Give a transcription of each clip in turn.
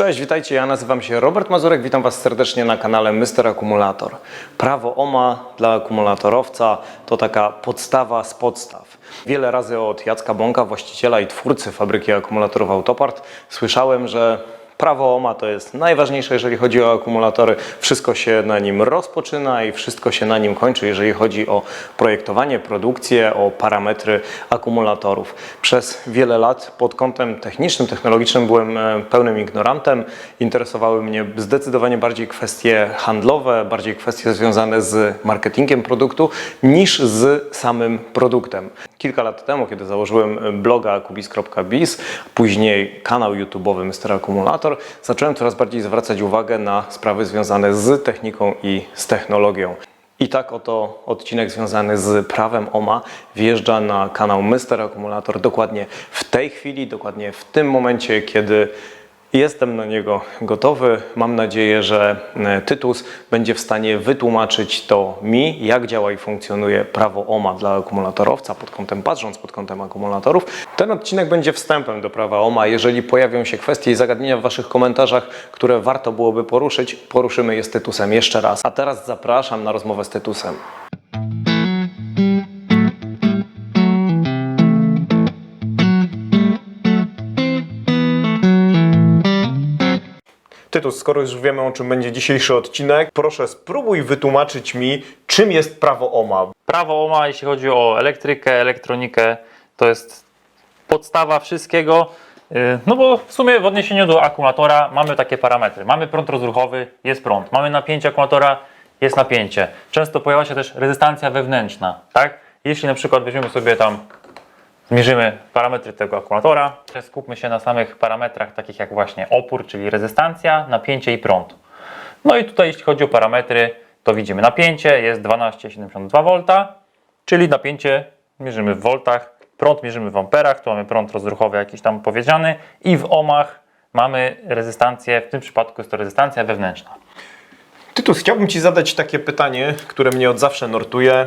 Cześć, witajcie, ja nazywam się Robert Mazurek, witam Was serdecznie na kanale Mr. Akumulator. Prawo OMA dla akumulatorowca to taka podstawa z podstaw. Wiele razy od Jacka Bąka, właściciela i twórcy fabryki akumulatorów Autopart, słyszałem, że Prawo OMA to jest najważniejsze, jeżeli chodzi o akumulatory. Wszystko się na nim rozpoczyna i wszystko się na nim kończy, jeżeli chodzi o projektowanie, produkcję, o parametry akumulatorów. Przez wiele lat pod kątem technicznym, technologicznym byłem e, pełnym ignorantem. Interesowały mnie zdecydowanie bardziej kwestie handlowe, bardziej kwestie związane z marketingiem produktu niż z samym produktem. Kilka lat temu, kiedy założyłem bloga kubis.biz, później kanał YouTube'owy Mr. Akumulator, zacząłem coraz bardziej zwracać uwagę na sprawy związane z techniką i z technologią. I tak oto odcinek związany z prawem OMA wjeżdża na kanał Mr. Akumulator dokładnie w tej chwili, dokładnie w tym momencie, kiedy Jestem na niego gotowy. Mam nadzieję, że e, Tytus będzie w stanie wytłumaczyć to mi, jak działa i funkcjonuje prawo OMA dla akumulatorowca, pod kątem patrząc pod kątem akumulatorów. Ten odcinek będzie wstępem do prawa OMA. Jeżeli pojawią się kwestie i zagadnienia w Waszych komentarzach, które warto byłoby poruszyć, poruszymy je z Tytusem jeszcze raz. A teraz zapraszam na rozmowę z Tytusem. Tytus, skoro już wiemy o czym będzie dzisiejszy odcinek, proszę spróbuj wytłumaczyć mi, czym jest prawo OMA. Prawo OMA, jeśli chodzi o elektrykę, elektronikę, to jest podstawa wszystkiego. Yy, No bo w sumie w odniesieniu do akumulatora mamy takie parametry. Mamy prąd rozruchowy, jest prąd. Mamy napięcie akumulatora, jest napięcie. Często pojawia się też rezystancja wewnętrzna, tak? Jeśli na przykład weźmiemy sobie tam, zmierzymy parametry tego akumulatora, skupmy się na samych parametrach takich jak właśnie opór, czyli rezystancja, napięcie i prąd. No i tutaj jeśli chodzi o parametry, to widzimy napięcie jest 12,72 V, czyli napięcie mierzymy w voltach, prąd mierzymy w amperach, tu mamy prąd rozruchowy jakiś tam powiedziany i w ohmach mamy rezystancję, w tym przypadku jest to rezystancja wewnętrzna. Tytus, chciałbym Ci zadać takie pytanie, które mnie od zawsze nurtuje.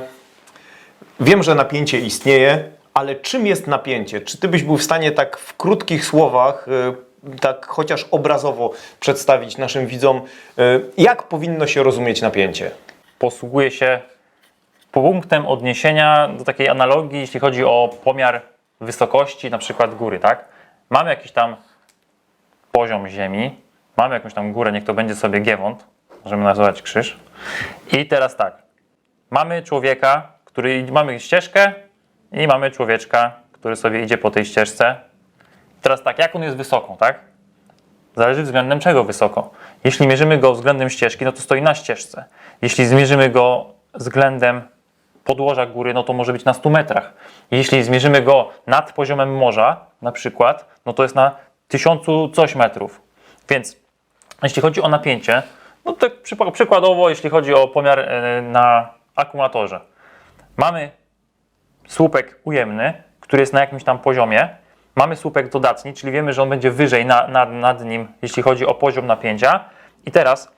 Wiem, że napięcie istnieje, ale czym jest napięcie? Czy Ty byś był w stanie tak w krótkich słowach, y, tak chociaż obrazowo przedstawić naszym widzom, y, jak powinno się rozumieć napięcie? Posługuje się punktem odniesienia do takiej analogii, jeśli chodzi o pomiar wysokości na przykład góry, tak? Mamy jakiś tam poziom ziemi, mamy jakąś tam górę, niech to będzie sobie giewont, możemy nazwać krzyż. I teraz tak, mamy człowieka, który, mamy ścieżkę i mamy człowieczka, który sobie idzie po tej ścieżce. Teraz tak, jak on jest wysoko, tak? Zależy względem czego wysoko. Jeśli mierzymy go względem ścieżki, no to stoi na ścieżce. Jeśli zmierzymy go względem podłoża góry, no to może być na 100 metrach. Jeśli zmierzymy go nad poziomem morza, na przykład, no to jest na 1000 coś metrów. Więc jeśli chodzi o napięcie, no tak przykładowo, jeśli chodzi o pomiar e, na akumulatorze, mamy słupek ujemny, który jest na jakimś tam poziomie. Mamy słupek dodatni, czyli wiemy, że on będzie wyżej na, nad, nad nim, jeśli chodzi o poziom napięcia. I teraz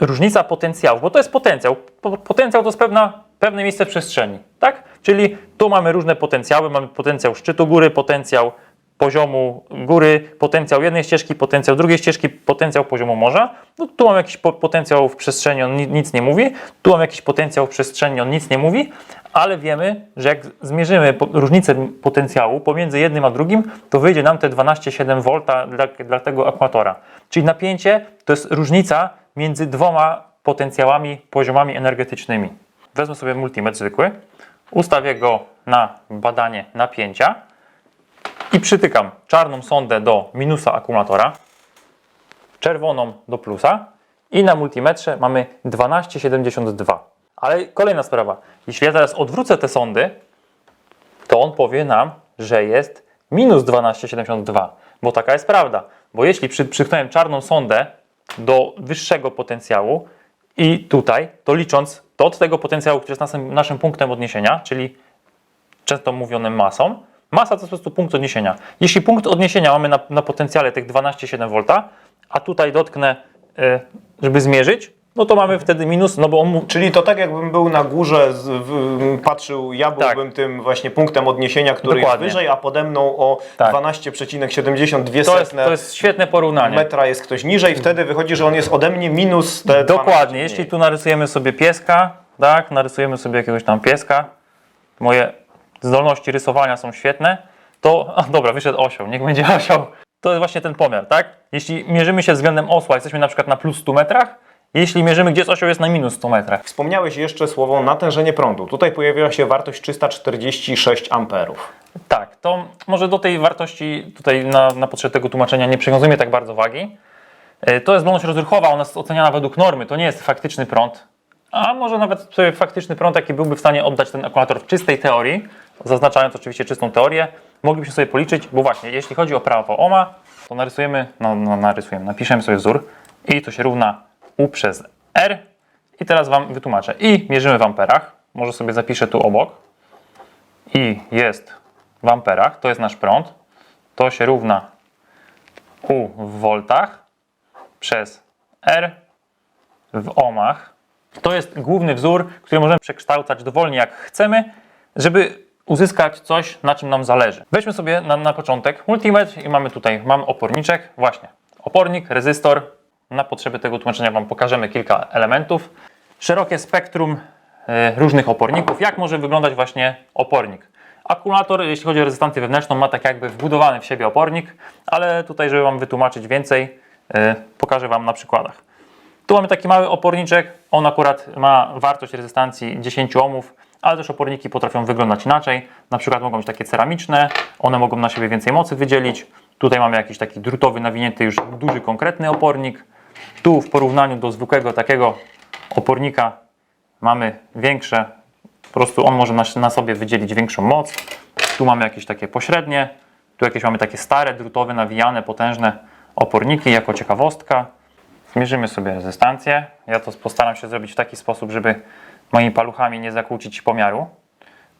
różnica potencjałów, bo to jest potencjał. Po- Potencjał to jest pewna, pewne miejsce w przestrzeni, tak? Czyli tu mamy różne potencjały, mamy potencjał szczytu góry, potencjał poziomu góry, potencjał jednej ścieżki, potencjał drugiej ścieżki, potencjał poziomu morza. No, tu mam jakiś po, potencjał w przestrzeni, on ni, nic nie mówi. Tu mam jakiś potencjał w przestrzeni, on nic nie mówi, ale wiemy, że jak zmierzymy różnicę potencjału pomiędzy jednym a drugim, to wyjdzie nam te 12,7 V dla, dla tego akumulatora. Czyli napięcie to jest różnica między dwoma potencjałami, poziomami energetycznymi. Wezmę sobie multimetr zwykły, ustawię go na badanie napięcia i przytykam czarną sondę do minusa akumulatora, czerwoną do plusa i na multimetrze mamy 12,72. Ale kolejna sprawa, jeśli ja teraz odwrócę te sondy, to on powie nam, że jest minus 12,72, bo taka jest prawda. Bo jeśli przy, czarną sondę do wyższego potencjału i tutaj, to licząc to od tego potencjału, który jest naszym, naszym punktem odniesienia, czyli często mówionym masą, masa to jest po prostu punkt odniesienia. Jeśli punkt odniesienia mamy na, na potencjale tych 12,7 V, a tutaj dotknę, y, żeby zmierzyć, no to mamy wtedy minus, no bo on mu... Czyli to tak jakbym był na górze, z, w, patrzył, ja byłbym tym właśnie punktem odniesienia, który Dokładnie. jest wyżej, a pode mną o Tak. 12,72 To jest, to jest świetne porównanie. metra jest ktoś niżej, wtedy wychodzi, że on jest ode mnie minus te 12 Dokładnie, jeśli tu narysujemy sobie pieska, tak, narysujemy sobie jakiegoś tam pieska, moje zdolności rysowania są świetne, to, a dobra, wyszedł osioł, niech będzie osioł. To jest właśnie ten pomiar, tak? Jeśli mierzymy się względem osła, jesteśmy na przykład na plus 100 metrach, jeśli mierzymy, gdzie osioł, jest na minus 100 metrach. Wspomniałeś jeszcze słowo natężenie prądu. Tutaj pojawiła się wartość 346 amperów. Tak, to może do tej wartości tutaj na, na potrzeby tego tłumaczenia nie przywiązujemy tak bardzo wagi. E, To jest zdolność rozruchowa, ona jest oceniana według normy, to nie jest faktyczny prąd. A może nawet sobie faktyczny prąd, jaki byłby w stanie oddać ten akumulator w czystej teorii, zaznaczając oczywiście czystą teorię, moglibyśmy sobie policzyć, bo właśnie, jeśli chodzi o prawo Ohma, to narysujemy, no, no narysujemy, napiszemy sobie wzór i to się równa U przez R i teraz Wam wytłumaczę. I mierzymy w amperach, może sobie zapiszę tu obok. I jest w amperach, to jest nasz prąd, to się równa U w voltach przez R w ohmach. To jest główny wzór, który możemy przekształcać dowolnie jak chcemy, żeby uzyskać coś, na czym nam zależy. Weźmy sobie na, na początek multimetr i mamy tutaj, mam oporniczek, właśnie, opornik, rezystor. Na potrzeby tego tłumaczenia Wam pokażemy kilka elementów. Szerokie spektrum e, różnych oporników. Jak może wyglądać właśnie opornik? Akumulator, jeśli chodzi o rezystancję wewnętrzną, ma tak jakby wbudowany w siebie opornik, ale tutaj, żeby Wam wytłumaczyć więcej, e, pokażę Wam na przykładach. Tu mamy taki mały oporniczek, on akurat ma wartość rezystancji 10 ohmów, ale też oporniki potrafią wyglądać inaczej. Na przykład mogą być takie ceramiczne, one mogą na siebie więcej mocy wydzielić. Tutaj mamy jakiś taki drutowy, nawinięty już duży, konkretny opornik. Tu w porównaniu do zwykłego takiego opornika mamy większe, po prostu on może na, sobie wydzielić większą moc. Tu mamy jakieś takie pośrednie, tu jakieś mamy takie stare, drutowe, nawijane, potężne oporniki jako ciekawostka. Zmierzymy sobie rezystancję. Ja to postaram się zrobić w taki sposób, żeby moimi paluchami nie zakłócić pomiaru.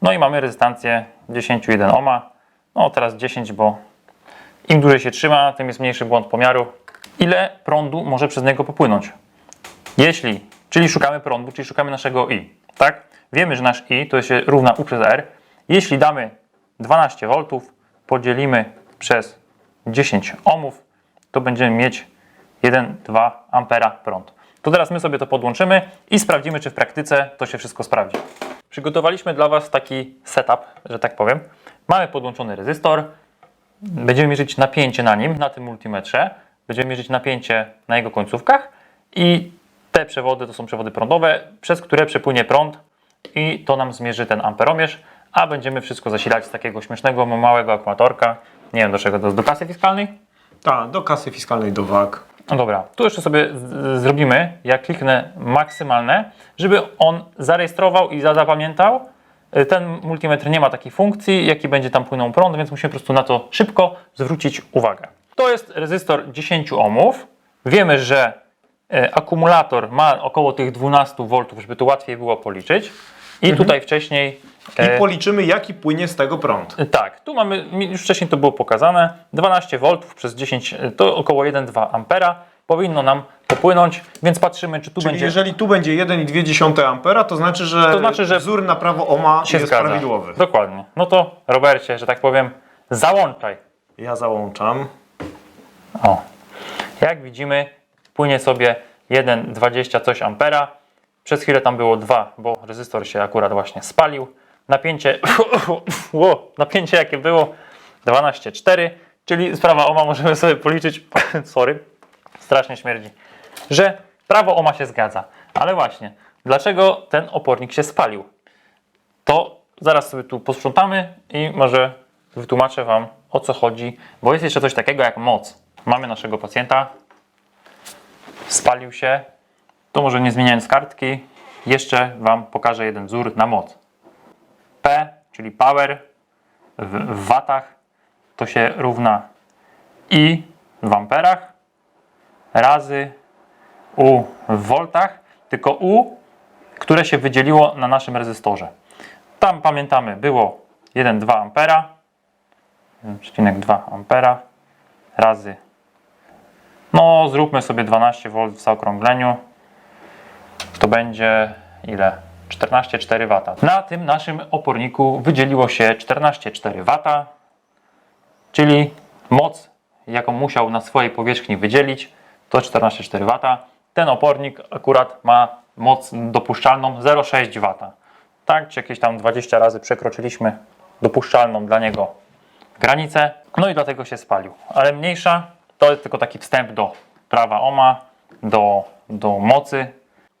No i mamy rezystancję 10,1 ohma. No teraz 10, bo im dłużej się trzyma, tym jest mniejszy błąd pomiaru. Ile prądu może przez niego popłynąć? Jeśli, czyli szukamy prądu, czyli szukamy naszego I, tak? Wiemy, że nasz I to się równa U przez R. Jeśli damy 12 V, podzielimy przez 10 ohmów, to będziemy mieć 1,2 ampera prąd. To teraz my sobie to podłączymy i sprawdzimy, czy w praktyce to się wszystko sprawdzi. Przygotowaliśmy dla Was taki setup, że tak powiem. Mamy podłączony rezystor, będziemy mierzyć napięcie na nim, na tym multimetrze. Będziemy mierzyć napięcie na jego końcówkach i te przewody to są przewody prądowe, przez które przepłynie prąd i to nam zmierzy ten amperomierz, a będziemy wszystko zasilać z takiego śmiesznego, małego akumulatorka. Nie wiem do czego, do, do kasy fiskalnej? Tak, do kasy fiskalnej, do WAG. No dobra, tu jeszcze sobie zrobimy, jak kliknę maksymalne, żeby on zarejestrował i za- zapamiętał. Y, Ten multimetr nie ma takiej funkcji, jaki będzie tam płynął prąd, więc musimy po prostu na to szybko zwrócić uwagę. To jest rezystor 10 ohmów. Wiemy, że y, akumulator ma około tych 12 V, żeby to łatwiej było policzyć. I tutaj wcześniej I policzymy, jaki płynie z tego prąd. tak, tu mamy, już wcześniej to było pokazane, 12 V przez 10 to około 1,2 ampera powinno nam popłynąć, więc patrzymy, czy tu Czyli będzie jeżeli tu będzie 1,2 ampera, to znaczy, że, To znaczy, że wzór na prawo OMA się jest zgadza. prawidłowy. Dokładnie. No to Robercie, że tak powiem, załączaj. Ja załączam. O. Jak widzimy, płynie sobie 1,20 coś ampera. Przez chwilę tam było 2, bo rezystor się akurat właśnie spalił. Napięcie, Ło, napięcie jakie było? 12,4, czyli sprawa OMA możemy sobie policzyć, sorry, strasznie śmierdzi, że prawo OMA się zgadza. Ale właśnie, dlaczego ten opornik się spalił? To zaraz sobie tu posprzątamy i może wytłumaczę Wam o co chodzi, bo jest jeszcze coś takiego jak moc. Mamy naszego pacjenta, spalił się, to może nie zmieniając kartki, jeszcze Wam pokażę jeden wzór na moc. P, czyli power w, w watach, to się równa I w amperach razy U w voltach, tylko U, które się wydzieliło na naszym rezystorze. Tam pamiętamy było 1,2 ampera, 1,2 ampera razy no zróbmy sobie 12 V w zaokrągleniu to będzie ile? 14,4 W. Na tym naszym oporniku wydzieliło się 14,4 W, czyli moc, jaką musiał na swojej powierzchni wydzielić, to 14,4 W. Ten opornik akurat ma moc dopuszczalną 0,6 W. Tak, czy jakieś tam 20 razy przekroczyliśmy dopuszczalną dla niego granicę, no i dlatego się spalił. Ale mniejsza to jest tylko taki wstęp do prawa OMA, do, do mocy.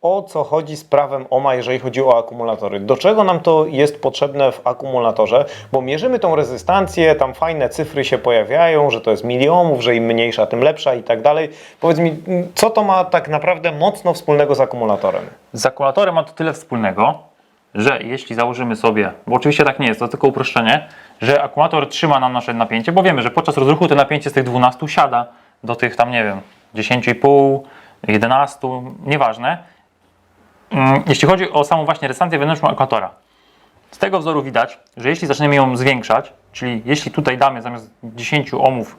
O co chodzi z prawem OMA, jeżeli chodzi o akumulatory? Do czego nam to jest potrzebne w akumulatorze? Bo mierzymy tą rezystancję, tam fajne cyfry się pojawiają, że to jest milionów, że im mniejsza, tym lepsza i tak dalej. Powiedz mi, co to ma tak naprawdę mocno wspólnego z akumulatorem? Z akumulatorem ma to tyle wspólnego, że jeśli założymy sobie, bo oczywiście tak nie jest, to tylko uproszczenie, że akumulator trzyma nam nasze napięcie, bo wiemy, że podczas rozruchu to napięcie z tych 12 siada do tych tam, nie wiem, 10,5, 11, nieważne. Mm, Jeśli chodzi o samą właśnie rezystancję wewnętrzną akumulatora, z tego wzoru widać, że jeśli zaczniemy ją zwiększać, czyli jeśli tutaj damy zamiast 10 ohmów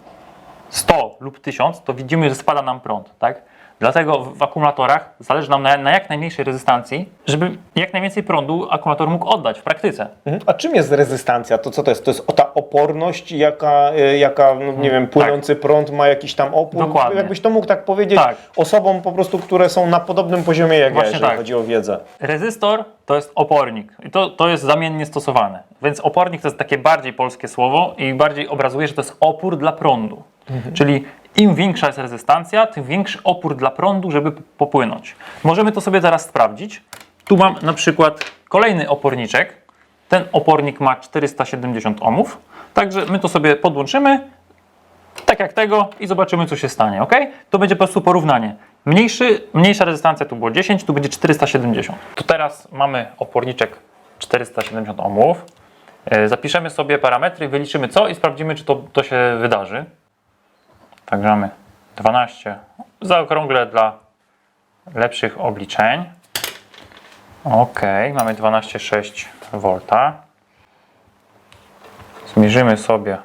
100 lub 1000, to widzimy, że spada nam prąd, tak? Dlatego w akumulatorach zależy nam na, na jak najmniejszej rezystancji, żeby jak najwięcej prądu akumulator mógł oddać w praktyce. Mhm. A czym jest rezystancja? To co to jest? To jest ta oporność, jaka, y, jaka no, nie wiem, płynący prąd ma jakiś tam opór? Dokładnie. Jakbyś to mógł tak powiedzieć Tak. osobom po prostu, które są na podobnym poziomie jak Właśnie ja, jeżeli tak. chodzi o wiedzę. Rezystor to jest opornik i to, to jest zamiennie stosowane. Więc opornik to jest takie bardziej polskie słowo i bardziej obrazuje, że to jest opór dla prądu. Czyli im większa jest rezystancja, tym większy opór dla prądu, żeby popłynąć. Możemy to sobie zaraz sprawdzić. Tu mam na przykład kolejny oporniczek. Ten opornik ma 470 ohmów. Także my to sobie podłączymy tak jak tego i zobaczymy, co się stanie, ok? To będzie po prostu porównanie. Mniejszy, mniejsza rezystancja tu było 10, tu będzie 470. To teraz mamy oporniczek 470 ohmów. E, Zapiszemy sobie parametry, wyliczymy co i sprawdzimy, czy to, to się wydarzy. Także mamy 12. Zaokrąglę dla lepszych obliczeń. Ok, mamy 12,6 V. Zmierzymy sobie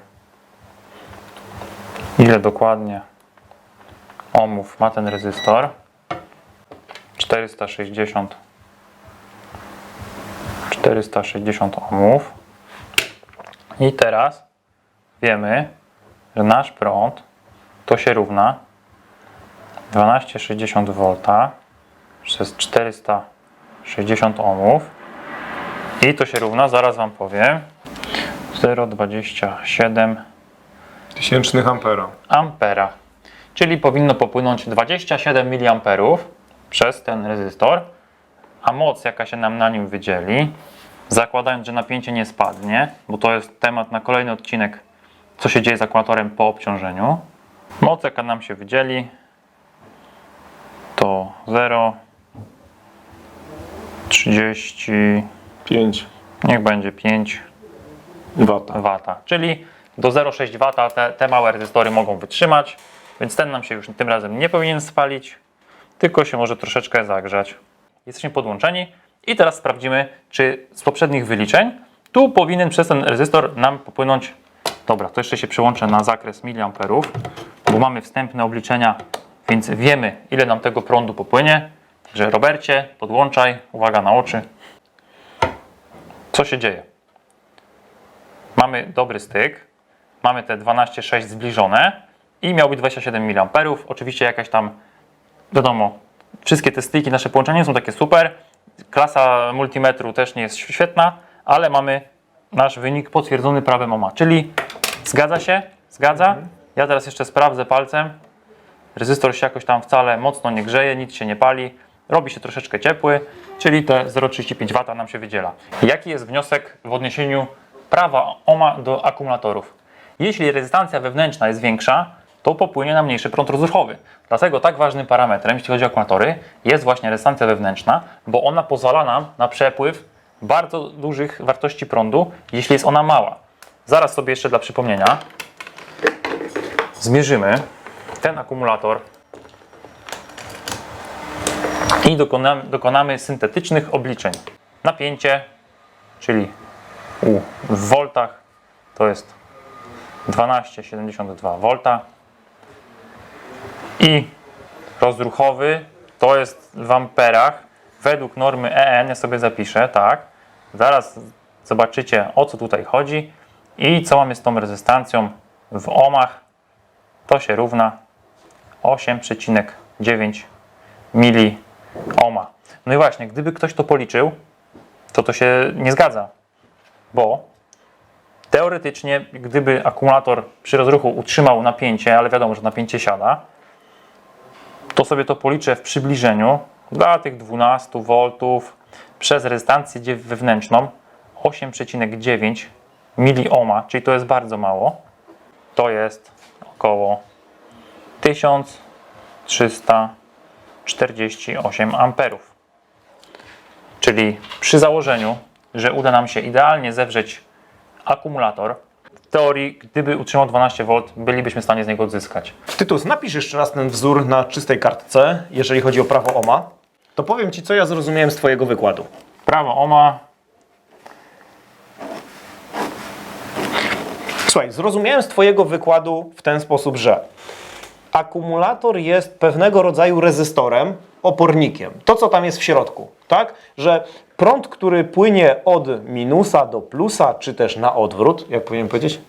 ile dokładnie ohmów ma ten rezystor. 460 460 ohmów. I teraz wiemy, że nasz prąd to się równa 1260 V przez 460 ohmów. I to się równa, zaraz Wam powiem, 0,27 Tysięcznych ampera. ampera. Czyli powinno popłynąć 27 mA przez ten rezystor, a moc jaka się nam na nim wydzieli, zakładając, że napięcie nie spadnie, bo to jest temat na kolejny odcinek, co się dzieje z akumulatorem po obciążeniu. Moc jaka nam się wydzieli to 0 30 5 niech będzie 5 wata. W, czyli do 0,6 W te, te małe rezystory mogą wytrzymać, więc ten nam się już tym razem nie powinien spalić, tylko się może troszeczkę zagrzać. Jesteśmy podłączeni i teraz sprawdzimy, czy z poprzednich wyliczeń tu powinien przez ten rezystor nam popłynąć. Dobra, to jeszcze się przyłączę na zakres miliamperów, bo mamy wstępne obliczenia, więc wiemy, ile nam tego prądu popłynie. Także Robercie, podłączaj, uwaga na oczy. Co się dzieje? mamy dobry styk, mamy te 12,6 zbliżone i miał być 27 mA. Oczywiście jakaś tam, wiadomo, wszystkie te styki, nasze połączenia są takie super. Klasa multimetru też nie jest świetna, ale mamy nasz wynik potwierdzony prawem OMA, czyli zgadza się, zgadza. Ja teraz jeszcze sprawdzę palcem. Rezystor się jakoś tam wcale mocno nie grzeje, nic się nie pali, robi się troszeczkę ciepły, czyli te 0,35 W nam się wydziela. Jaki jest wniosek w odniesieniu prawa OMA do akumulatorów? Jeśli rezystancja wewnętrzna jest większa, to popłynie nam mniejszy prąd rozruchowy. Dlatego tak ważnym parametrem, jeśli chodzi o akumulatory, jest właśnie rezystancja wewnętrzna, bo ona pozwala nam na przepływ bardzo dużych wartości prądu, jeśli jest ona mała. Zaraz sobie jeszcze dla przypomnienia zmierzymy ten akumulator i dokonamy, dokonamy syntetycznych obliczeń. Napięcie, czyli u, w voltach to jest 12,72 V i rozruchowy to jest w amperach według normy EN, ja sobie zapiszę, tak. Zaraz zobaczycie o co tutaj chodzi i co mamy z tą rezystancją w ohmach. To się równa 8,9 mili ohma. No i właśnie, gdyby ktoś to policzył, to to się nie zgadza, bo teoretycznie, gdyby akumulator przy rozruchu utrzymał napięcie, ale wiadomo, że napięcie siada, to sobie to policzę w przybliżeniu dla tych 12 V przez rezystancję wewnętrzną 8,9 miliohma, czyli to jest bardzo mało. To jest około 1348 amperów. Czyli przy założeniu, że uda nam się idealnie zewrzeć akumulator, w teorii, gdyby utrzymał 12 V, bylibyśmy w stanie z niego odzyskać. Tytus, napisz jeszcze raz ten wzór na czystej kartce, jeżeli chodzi o prawo OMA. To powiem Ci, co ja zrozumiałem z Twojego wykładu. Prawo OMA Słuchaj, zrozumiałem z Twojego wykładu w ten sposób, że akumulator jest pewnego rodzaju rezystorem, opornikiem. To, co tam jest w środku, tak? Że prąd, który płynie od minusa do plusa, czy też na odwrót, jak powinien powiedzieć?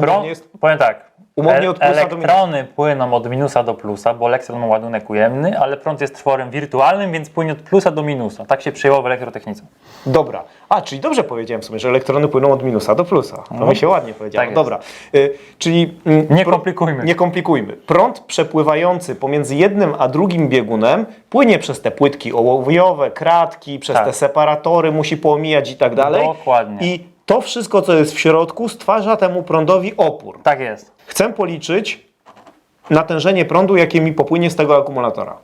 Prąd, jest powiem tak. Umownie od plusa do elektrony płyną od minusa do plusa, bo elektron ma ładunek ujemny, ale prąd jest tworem wirtualnym, więc płynie od plusa do minusa. Tak się przyjęło w elektrotechnice. Dobra. A, czyli dobrze powiedziałem w sumie, że elektrony płyną od minusa do plusa. To mi się ładnie powiedziało. tak. Dobra. Y, czyli... mm, Nie komplikujmy. Nie komplikujmy. Prąd przepływający pomiędzy jednym a drugim biegunem płynie przez te płytki ołowiowe, kratki, przez Tak. te separatory, musi poomijać i tak dalej. Dokładnie. I to wszystko, co jest w środku, stwarza temu prądowi opór. Tak jest. Chcę policzyć natężenie prądu, jakie mi popłynie z tego akumulatora.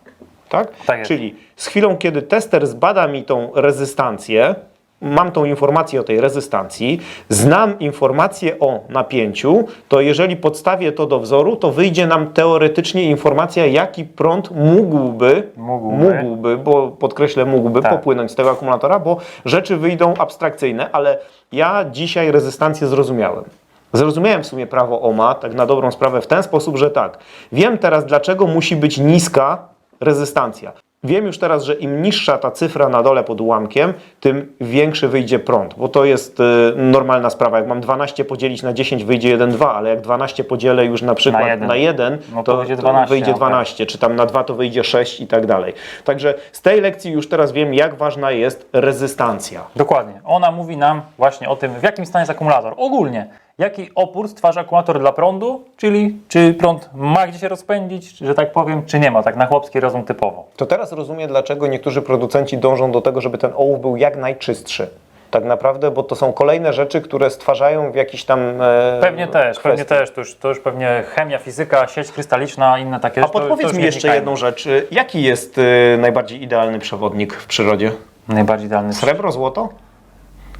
Tak? Tak jest. Czyli z chwilą, kiedy tester zbada mi tą rezystancję, mam tą informację o tej rezystancji, znam informację o napięciu, to jeżeli podstawię to do wzoru, to wyjdzie nam teoretycznie informacja, jaki prąd mógłby, Mógłby. mógłby bo podkreślę, mógłby Tak. popłynąć z tego akumulatora, bo rzeczy wyjdą abstrakcyjne, ale ja dzisiaj rezystancję zrozumiałem. Zrozumiałem w sumie prawo OMA, tak na dobrą sprawę, w ten sposób, że tak. Wiem teraz, dlaczego musi być niska rezystancja. Wiem już teraz, że im niższa ta cyfra na dole pod ułamkiem, tym większy wyjdzie prąd, bo to jest y, normalna sprawa. Jak mam 12 podzielić na 10, wyjdzie 1,2, ale jak 12 podzielę już na przykład Na na jeden. 1, No to to, wyjdzie to 12 wyjdzie amper. 12, czy tam na 2 to wyjdzie 6 i tak dalej. Także z tej lekcji już teraz wiem, jak ważna jest rezystancja. Dokładnie. Ona mówi nam właśnie o tym, w jakim stanie jest akumulator. Ogólnie, jaki opór stwarza akumulator dla prądu, czyli czy prąd ma gdzie się rozpędzić, że tak powiem, czy nie ma, tak na chłopski rozum typowo. To teraz rozumiem, dlaczego niektórzy producenci dążą do tego, żeby ten ołów był jak najczystszy. Tak naprawdę, bo to są kolejne rzeczy, które stwarzają w jakiś tam. E, Pewnie też, pewnie kwestii. też. To już, to już pewnie chemia, fizyka, sieć krystaliczna, inne takie A rzeczy. to- to podpowiedz już mi jeszcze jedną rzecz. Jaki jest e, najbardziej idealny przewodnik w przyrodzie? Najbardziej idealny. Srebro, złoto?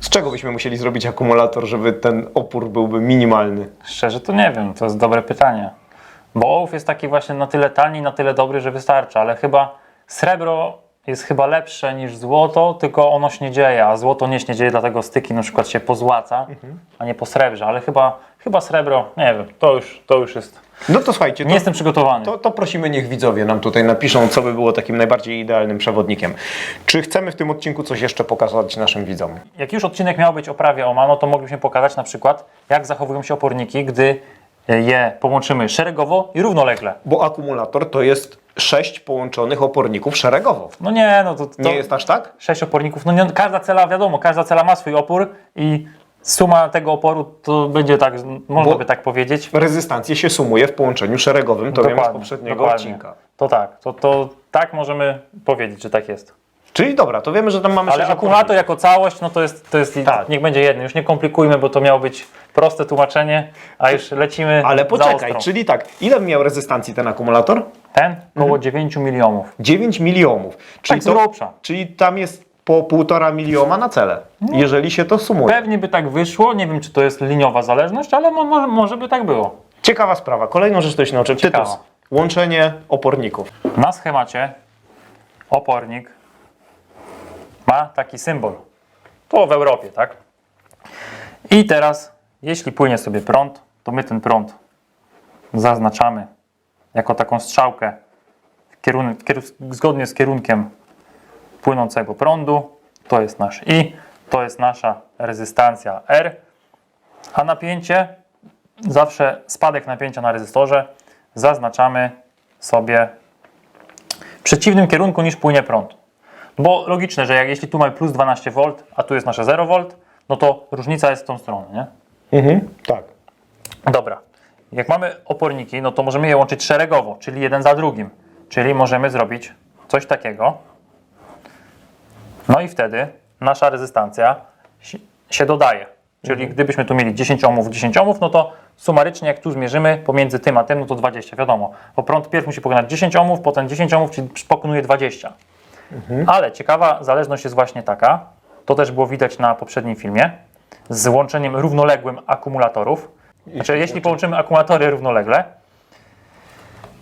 Z czego byśmy musieli zrobić akumulator, żeby ten opór byłby minimalny? Szczerze to nie wiem, to jest dobre pytanie. Bo ołów jest taki właśnie na tyle tani, na tyle dobry, że wystarcza, ale chyba srebro jest chyba lepsze niż złoto, tylko ono śniedzieje, a złoto nie śniedzieje, dlatego styki na przykład się pozłaca, a nie po srebrze, ale chyba, chyba srebro, nie wiem, to już, to już jest, No to słuchajcie, to, nie jestem przygotowany. to, to prosimy, niech widzowie nam tutaj napiszą, co by było takim najbardziej idealnym przewodnikiem. Czy chcemy w tym odcinku coś jeszcze pokazać naszym widzom? Jak już odcinek miał być o prawie OMA, no to moglibyśmy pokazać na przykład, jak zachowują się oporniki, gdy je połączymy szeregowo i równolegle. Bo akumulator to jest sześć połączonych oporników szeregowo. No nie, no to, to Nie jest aż tak? sześć oporników. No nie, każda cela, wiadomo, każda cela ma swój opór i suma tego oporu to będzie tak, można Bo- by tak powiedzieć. Rezystancję się sumuje w połączeniu szeregowym, to wiemy z poprzedniego dokładnie. odcinka. To tak, to, to tak możemy powiedzieć, że tak jest. Czyli dobra, to wiemy, że tam mamy Ale akumulator jako całość, no to jest, to jest Tak. niech będzie jeden. Już nie komplikujmy, bo to miało być proste tłumaczenie, a już lecimy Ale za poczekaj, ostro. czyli tak, ile miał rezystancji ten akumulator? Ten około 9 milionów. 9 milionów. Czyli, Tak grubsza. czyli tam jest po półtora miliona na cele, jeżeli się to sumuje. Pewnie by tak wyszło, nie wiem czy to jest liniowa zależność, ale mo, może, może by tak było. Ciekawa sprawa. Kolejną rzecz, której się nauczyłem. Tytus. Łączenie oporników. Na schemacie opornik ma taki symbol. To w Europie, tak? I teraz, jeśli płynie sobie prąd, to my ten prąd zaznaczamy jako taką strzałkę kierunek, kieru- zgodnie z kierunkiem płynącego prądu. To jest nasz I, to jest nasza rezystancja R. A napięcie, zawsze spadek napięcia na rezystorze zaznaczamy sobie w przeciwnym kierunku niż płynie prąd. Bo logiczne, że jak jeśli tu mamy plus 12 V, a tu jest nasze 0 V, no to różnica jest w tą stronę, nie? Mhm. Tak. Dobra. Jak mamy oporniki, no to możemy je łączyć szeregowo, czyli jeden za drugim. Czyli możemy zrobić coś takiego. No i wtedy nasza rezystancja si- się dodaje. Czyli gdybyśmy tu mieli 10 ohmów, 10 ohmów, no to sumarycznie jak tu zmierzymy pomiędzy tym a tym, no to 20, wiadomo. Bo prąd pierw musi pokonać 10 ohmów, potem 10 ohmów, czyli pokonuje 20. Ale ciekawa zależność jest właśnie taka, to też było widać na poprzednim filmie, z łączeniem równoległym akumulatorów. Znaczy, jeśli połączymy akumulatory równolegle,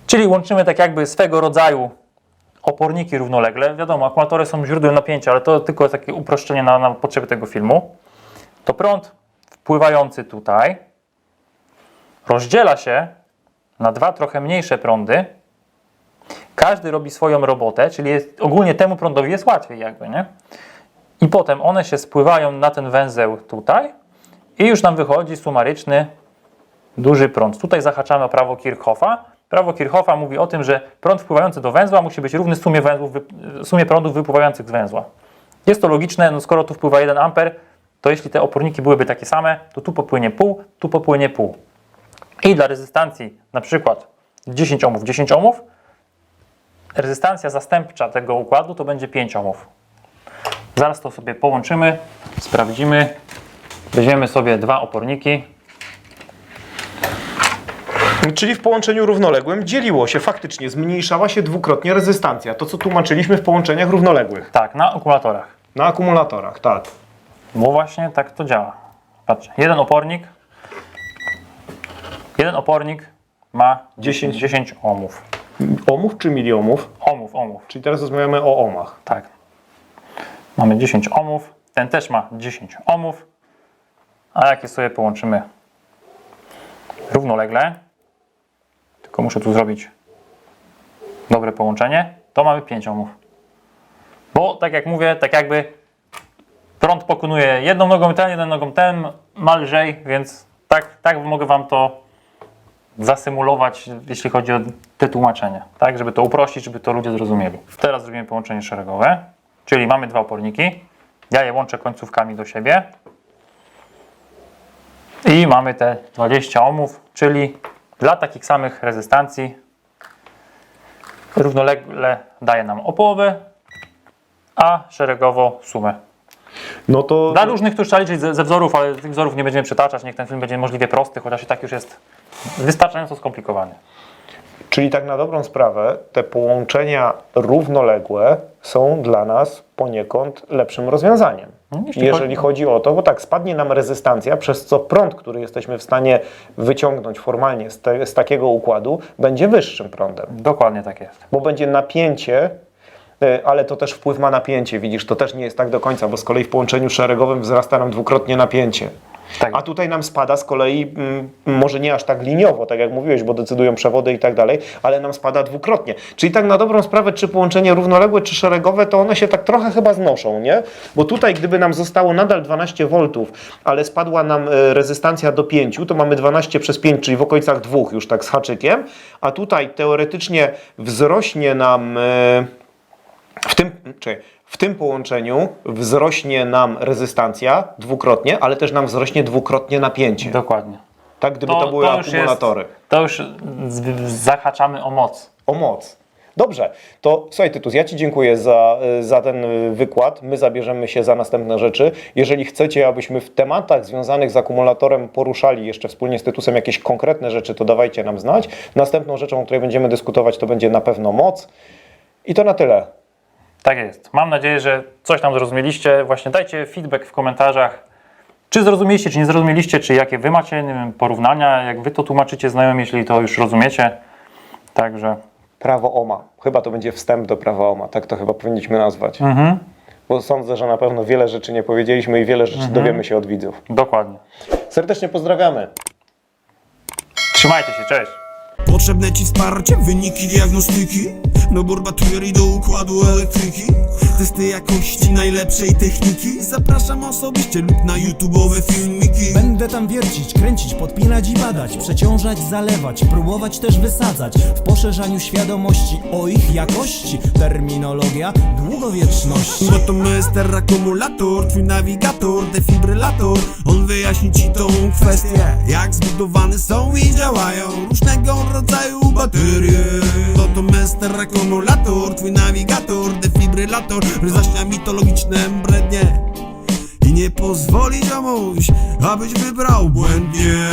czyli łączymy tak jakby swego rodzaju oporniki równolegle, wiadomo, akumulatory są źródłem napięcia, ale to tylko takie uproszczenie na, na potrzeby tego filmu, to prąd wpływający tutaj rozdziela się na dwa trochę mniejsze prądy, każdy robi swoją robotę, czyli jest, ogólnie temu prądowi jest łatwiej jakby, nie? I potem one się spływają na ten węzeł tutaj i już nam wychodzi sumaryczny duży prąd. Tutaj zahaczamy o prawo Kirchhoffa. Prawo Kirchhoffa mówi o tym, że prąd wpływający do węzła musi być równy sumie, węzłów, sumie prądów wypływających z węzła. Jest to logiczne, no skoro tu wpływa 1 amper, to jeśli te oporniki byłyby takie same, to tu popłynie pół, tu popłynie pół. I dla rezystancji na przykład 10 ohmów, 10 ohmów, rezystancja zastępcza tego układu to będzie 5 ohmów. Zaraz to sobie połączymy, sprawdzimy. Weźmiemy sobie dwa oporniki. Czyli w połączeniu równoległym dzieliło się faktycznie, zmniejszała się dwukrotnie rezystancja. To, co tłumaczyliśmy w połączeniach równoległych. Tak, na akumulatorach. Na akumulatorach, tak. Bo właśnie tak to działa. Patrzcie, jeden opornik. Jeden opornik ma 10, 10 ohmów. Ohmów czy miliomów? Ohmów, ohmów. Czyli teraz rozmawiamy o ohmach. Tak. Mamy 10 ohmów. Ten też ma 10 ohmów. A jak je sobie połączymy równolegle, tylko muszę tu zrobić dobre połączenie, to mamy 5 ohmów. Bo tak jak mówię, tak jakby prąd pokonuje jedną nogą ten, jedną nogą ten, ma lżej, więc tak, tak mogę Wam to zasymulować, jeśli chodzi o te tłumaczenie, tak, żeby to uprościć, żeby to ludzie zrozumieli. Teraz zrobimy połączenie szeregowe, czyli mamy dwa oporniki, ja je łączę końcówkami do siebie i mamy te 20 ohmów, czyli dla takich samych rezystancji równolegle daje nam o połowę, a szeregowo sumę. No to. Dla różnych tu trzeba liczyć ze, ze wzorów, ale tych wzorów nie będziemy przytaczać. Niech ten film będzie możliwie prosty, chociaż i tak już jest wystarczająco skomplikowany. Czyli tak na dobrą sprawę, te połączenia równoległe są dla nas poniekąd lepszym rozwiązaniem. No, jeśli Jeżeli chodzi o to, bo tak, spadnie nam rezystancja, przez co prąd, który jesteśmy w stanie wyciągnąć formalnie z, te, z takiego układu, będzie wyższym prądem. Dokładnie tak jest. bo będzie napięcie, y, ale to też wpływ ma napięcie, widzisz, to też nie jest tak do końca, bo z kolei w połączeniu szeregowym wzrasta nam dwukrotnie napięcie. Tak. A tutaj nam spada z kolei, mm, może nie aż tak liniowo, tak jak mówiłeś, bo decydują przewody i tak dalej, ale nam spada dwukrotnie. Czyli tak na dobrą sprawę, czy połączenie równoległe, czy szeregowe, to one się tak trochę chyba znoszą, nie? Bo tutaj, gdyby nam zostało nadal 12 V, ale spadła nam y, rezystancja do 5, to mamy 12 przez 5, czyli w okolicach 2 już tak z haczykiem, a tutaj teoretycznie wzrośnie nam. y, w tym, czy w tym połączeniu wzrośnie nam rezystancja dwukrotnie, ale też nam wzrośnie dwukrotnie napięcie. Dokładnie. Tak, gdyby to, były już akumulatory. Jest, to już zahaczamy o moc. O moc. Dobrze, to słuchaj Tytus, ja Ci dziękuję za, y, za ten wykład. My zabierzemy się za następne rzeczy. Jeżeli chcecie, abyśmy w tematach związanych z akumulatorem poruszali jeszcze wspólnie z Tytusem jakieś konkretne rzeczy, to dawajcie nam znać. Następną rzeczą, o której będziemy dyskutować, to będzie na pewno moc. I to na tyle. Tak jest. Mam nadzieję, że coś tam zrozumieliście. Właśnie dajcie feedback w komentarzach. Czy zrozumieliście, czy nie zrozumieliście, czy jakie wy macie nie wiem, porównania, jak wy to tłumaczycie znajomym, jeśli to już rozumiecie. Także Prawo OMA. Chyba to będzie wstęp do prawa OMA. Tak to chyba powinniśmy nazwać. mhm, Bo sądzę, że na pewno wiele rzeczy nie powiedzieliśmy i wiele rzeczy dowiemy się od widzów. dokładnie. Serdecznie pozdrawiamy. Trzymajcie się, cześć. Potrzebne ci wsparcie, wyniki diagnostyki Dobór baterii do układu elektryki Testy jakości najlepszej techniki. Zapraszam osobiście lub na YouTube'owe filmiki. Będę tam wiercić, kręcić, podpinać i badać Przeciążać, zalewać, próbować też wysadzać. W poszerzaniu świadomości o ich jakości Terminologia długowieczności. Bo to Mr. Akumulator, twój nawigator, defibrylator. On wyjaśni ci tą kwestię Jak zbudowane są i działają Różnego rodzaju baterie. To Mr. Akumulator, twój nawigator, defibrylator Rozjaśnia mitologiczne brednie. I nie pozwoli ziomuś, abyś wybrał błędnie